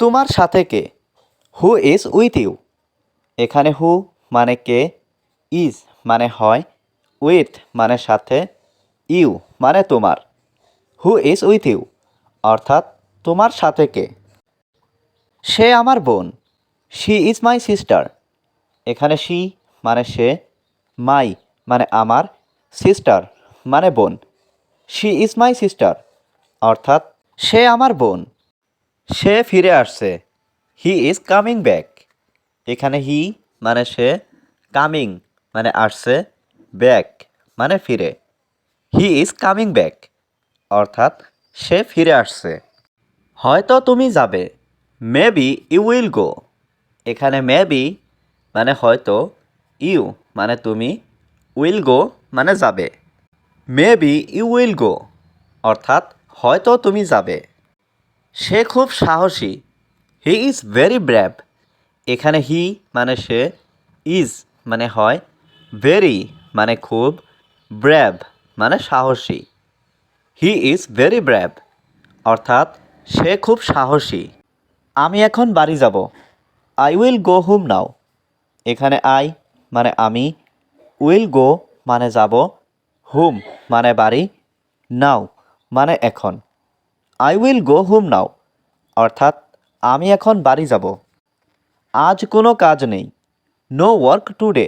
তোমার সাথে কে? হু ইজ উইথ ইউ এখানে হু মানে কে ইজ মানে হয় উইথ মানে সাথে ইউ মানে তোমার। হু ইজ উইথ ইউ অর্থাৎ তোমার সাথে কে? সে আমার বোন। শি ইজ মাই সিস্টার এখানে শি মানে সে মাই মানে আমার সিস্টার মানে বোন। শি ইজ মাই সিস্টার অর্থাৎ সে আমার বোন। সে ফিরে আসছে। হি ইজ কামিং ব্যাক এখানে হি মানে সে কামিং মানে আসছে ব্যাক মানে ফিরে। হি ইজ কামিং ব্যাক অর্থাৎ সে ফিরে আসছে। হয়তো তুমি যাবে। Maybe you will go এখানে মে বি মানে হয়তো ইউ মানে তুমি উইল গো মানে যাবে। Maybe you will go অর্থাৎ হয়তো তুমি যাবে। সে খুব সাহসী। হি ইজ ভেরি ব্র্যাভ এখানে হি মানে সে ইজ মানে হয় ভেরি মানে খুব ব্র্যাভ মানে সাহসী। হি ইজ ভেরি ব্র্যাভ অর্থাৎ সে খুব সাহসী। আমি এখন বাড়ি যাব। I will go home now এখানে আই মানে আমি উইল গো মানে যাব হোম মানে বাড়ি নাও মানে এখন। I will go home now অর্থাৎ, আমি এখন বাড়ি যাব। আজ কোনো কাজ নেই। নো ওয়ার্ক টুডে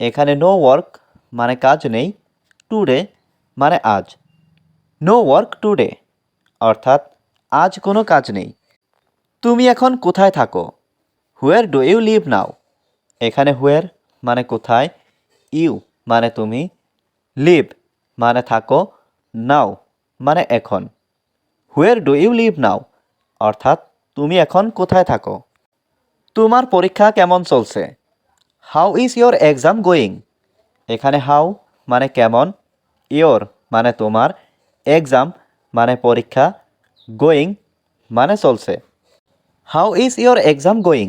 এখানে নো ওয়ার্ক মানে কাজ নেই। টুডে মানে আজ। নো ওয়ার্ক টুডে অর্থাৎ, আজ কোনো কাজ নেই। তুমি এখন কোথায় থাকো? Where do you live now এখানে হুয়ার মানে কোথায়? ইউ মানে তুমি। লিভ মানে থাকো। নাও মানে এখন। Where do you live now অর্থাৎ, তুমি এখন কোথায় থাকো? তোমার পরীক্ষা কেমন চলছে? How is your exam going এখানে হাউ মানে কেমন? ইয়োর মানে তোমার। এক্সাম মানে পরীক্ষা। গোয়িং মানে চলছে। How is your exam going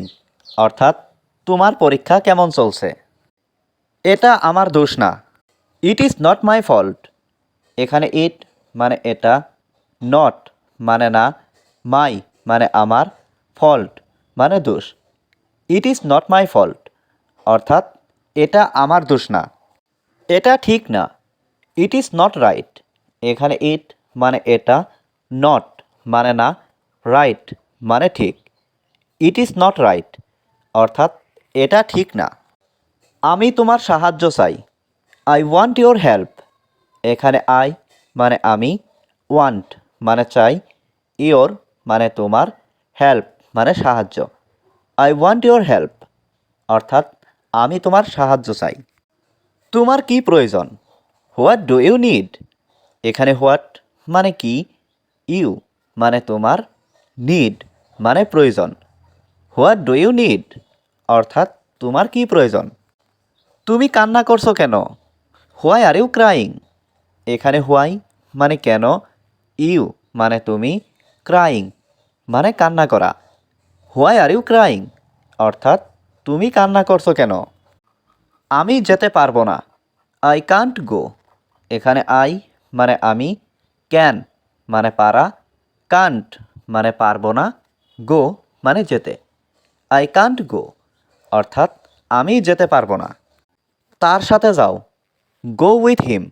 অর্থাৎ, তোমার পরীক্ষা কেমন চলছে? এটা আমার দোষ না। It is not my fault এখানে ইট মানে এটা। নট মানে না, মাই মানে আমার, ফল্ট মানে দোষ। It is not my fault অর্থাৎ, এটা আমার দোষ না। এটা ঠিক না। ইট ইজ নট রাইট এখানে ইট মানে এটা নট মানে না রাইট মানে ঠিক। ইট ইজ নট রাইট অর্থাৎ, এটা ঠিক না। আমি তোমার সাহায্য চাই। আই ওয়ান্ট ইয়োর হেল্প এখানে আই মানে আমি ওয়ান্ট মানে চাই ইয়োর মানে তোমার, হেল্প মানে সাহায্য। আই ওয়ান্ট ইয়োর হেল্প, অর্থাৎ আমি তোমার সাহায্য চাই। তোমার কি প্রয়োজন? What do you need? এখানে হোয়াট মানে কি? ইউ মানে তোমার, নিড মানে প্রয়োজন। What do you need? অর্থাৎ তোমার কি প্রয়োজন? তুমি কান্না করছ কেন? Why are you crying? এখানে হোয়াই মানে কেন? ইউ মানে তুমি ক্রাইং মানে কান্না করা। হোয়াই আর ইউ ক্রাইং অর্থাৎ, তুমি কান্না করছ কেন? আমি যেতে পারব না। আই কান্ট গো এখানে আই মানে আমি ক্যান মানে পারা। কান্ট মানে পারব না। গো মানে যেতে। আই কান্ট গো অর্থাৎ, আমি যেতে পারব না। তার সাথে যাও। গো উইথ হিম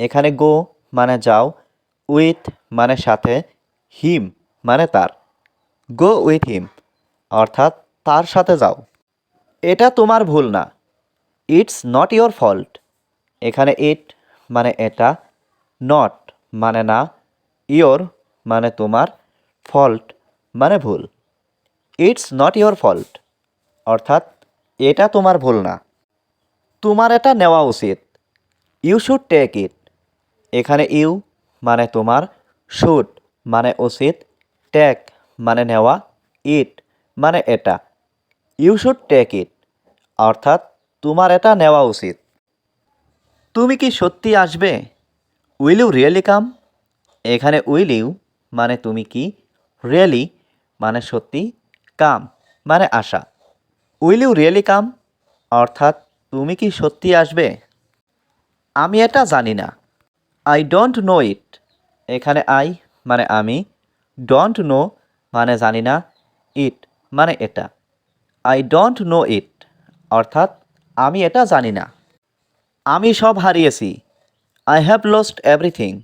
এখানে গো মানে যাও। উইথ মানে সাথে, হিম মানে তার। গো উইথ হিম, অর্থাৎ তার সাথে যাও। এটা তোমার ভুল না। It's not your fault. এখানে ইট মানে এটা, নট মানে না। ইয়োর মানে তোমার, ফল্ট মানে ভুল। ইটস নট ইয়োর ফল্ট, অর্থাৎ এটা তোমার ভুল না। তোমার এটা নেওয়া উচিত। You should take it. এখানে ইউ মানে তোমার শুড মানে উচিত টেক মানে নেওয়া ইট মানে এটা। ইউ শুড টেক ইট অর্থাৎ তোমার এটা নেওয়া উচিত। তুমি কি সত্যি আসবে? উইল ইউ রিয়েলি কাম এখানে উইল ইউ মানে তুমি কি? রিয়েলি মানে সত্যি কাম মানে আসা। উইল ইউ রিয়েলি কাম অর্থাৎ তুমি কি সত্যি আসবে? আমি এটা জানি না। আই ডোন্ট নো ইট এখানে আই মানে আমি। ডোন্ট নো মানে জানি না। ইট মানে এটা। আই ডোন্ট নো ইট অর্থাৎ আমি এটা জানি না। আমি সব হারিয়েছি। আই হ্যাভ লস্ট এভরিথিং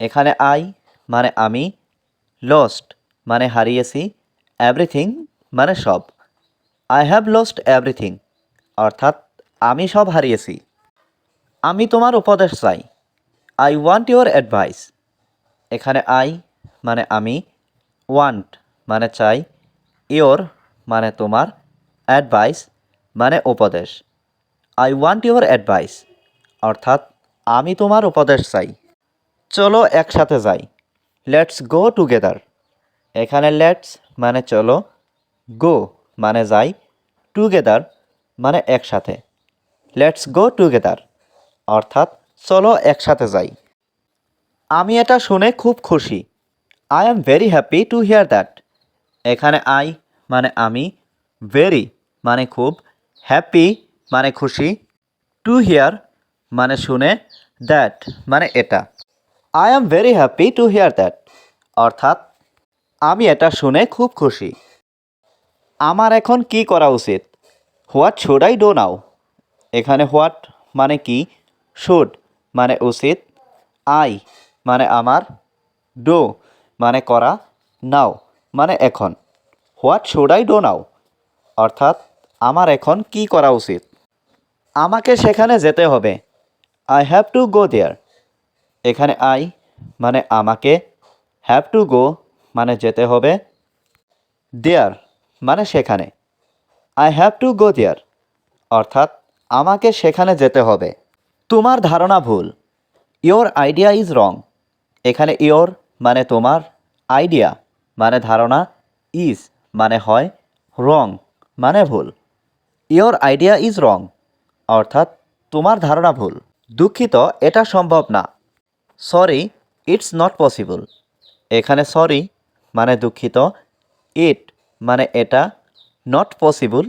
এখানে আই মানে আমি। লস্ট মানে হারিয়েছি। এভরিথিং মানে সব। আই হ্যাভ লস্ট এভরিথিং অর্থাৎ আমি সব হারিয়েছি। আমি তোমার উপদেশ চাই। আই ওয়ান্ট ইউর অ্যাডভাইস এখানে আই মানে আমি ওয়ান্ট মানে চাই ইওর মানে তোমার অ্যাডভাইস মানে উপদেশ। আই ওয়ান্ট ইউর অ্যাডভাইস অর্থাৎ আমি তোমার উপদেশ চাই। চলো একসাথে যাই। লেটস গো টুগেদার এখানে লেটস মানে চলো গো মানে যাই টুগেদার মানে একসাথে। লেটস গো টুগেদার অর্থাৎ চলো একসাথে যাই। আমি এটা শুনে খুব খুশি। I am very happy to hear that এখানে আই মানে আমি ভেরি মানে খুব হ্যাপি মানে খুশি। টু হিয়ার মানে শুনে দ্যাট মানে এটা। I am very happy to hear that অর্থাৎ, আমি এটা শুনে খুব খুশি। আমার এখন কি করা উচিত? What should I do now এখানে হোয়াট মানে কি? শুড মানে উচিত আই মানে আমার, ডো মানে করা, নাও মানে এখন। What should I do now? অর্থাৎ আমার এখন কি করা উচিত? আমাকে সেখানে যেতে হবে। I have to go there. এখানে আই মানে আমাকে হ্যাভ টু গো মানে যেতে হবে। দেয়ার মানে সেখানে। I have to go there. অর্থাৎ আমাকে সেখানে যেতে হবে। তোমার ধারণা ভুল। ইয়োর আইডিয়া ইজ রং এখানে ইয়োর মানে তোমার আইডিয়া মানে ধারণা ইজ মানে হয় রং মানে ভুল। ইয়োর আইডিয়া ইজ রং অর্থাৎ তোমার ধারণা ভুল। দুঃখিত, এটা সম্ভব না। সরি ইটস নট পসিবল এখানে সরি মানে দুঃখিত ইট মানে এটা নট পসিবল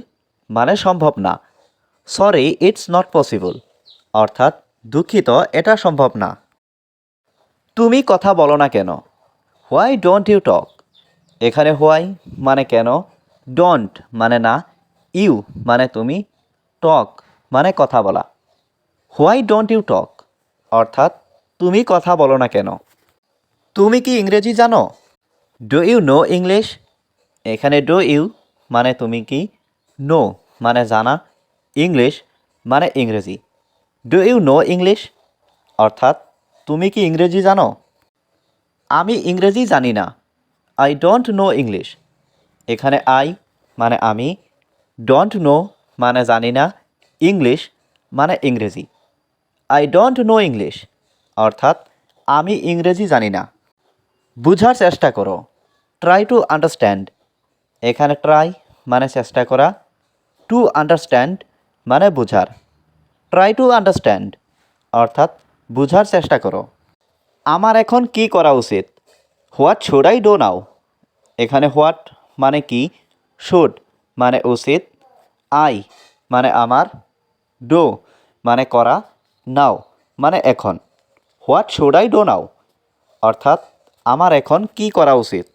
মানে সম্ভব না। সরি ইটস নট পসিবল অর্থাৎ, দুঃখিত, এটা সম্ভব না। তুমি কথা বলো না কেন? হোয়াই ডোন্ট ইউ টক এখানে হোয়াই মানে কেন? ডোন্ট মানে না। ইউ মানে তুমি টক মানে কথা বলা। হোয়াই ডোন্ট ইউ টক অর্থাৎ, তুমি কথা বলো না কেন? তুমি কি ইংরেজি জানো? ডু ইউ নো ইংলিশ এখানে ডু ইউ মানে তুমি কি? নো মানে জানা। ইংলিশ মানে ইংরেজি। ডু ইউ নো ইংলিশ অর্থাৎ, তুমি কি ইংরেজি জানো? আমি ইংরেজি জানি না। আই ডোন্ট নো ইংলিশ এখানে আই মানে আমি। ডোন্ট নো মানে জানি না। ইংলিশ মানে ইংরেজি। আই ডোন্ট নো ইংলিশ অর্থাৎ, আমি ইংরেজি জানি না। বুঝার চেষ্টা করো। ট্রাই টু আন্ডারস্ট্যান্ড এখানে ট্রাই মানে চেষ্টা করা। টু আন্ডারস্ট্যান্ড মানে বুঝার। ট্রাই টু আন্ডারস্ট্যান্ড অর্থাৎ বুঝার চেষ্টা করো। আমার এখন কি করা উচিত? What should I do now এখানে হোয়াট মানে কি? শুড মানে উচিত। আই মানে আমার। ডো মানে করা। নাও মানে এখন। What should I do now অর্থাৎ আমার এখন কি করা উচিত?